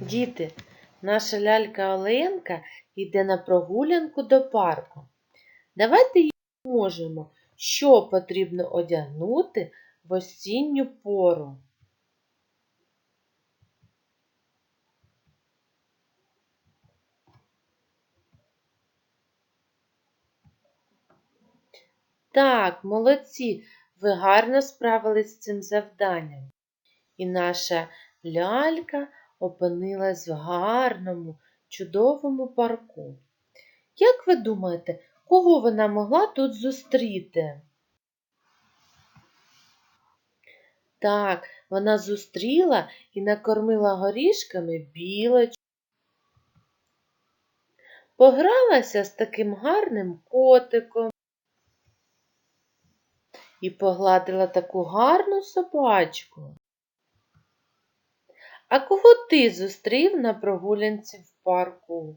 Діти, наша лялька Оленка йде на прогулянку до парку. Давайте їй поможемо, що потрібно одягнути в осінню пору. Так, молодці, ви гарно справились з цим завданням. І наша лялька опинилась в гарному, чудовому парку. Як ви думаєте, кого вона могла тут зустріти? Так, вона зустріла і накормила горішками білочку. Погралася з таким гарним котиком і погладила таку гарну собачку. А кого ти зустрів на прогулянці в парку?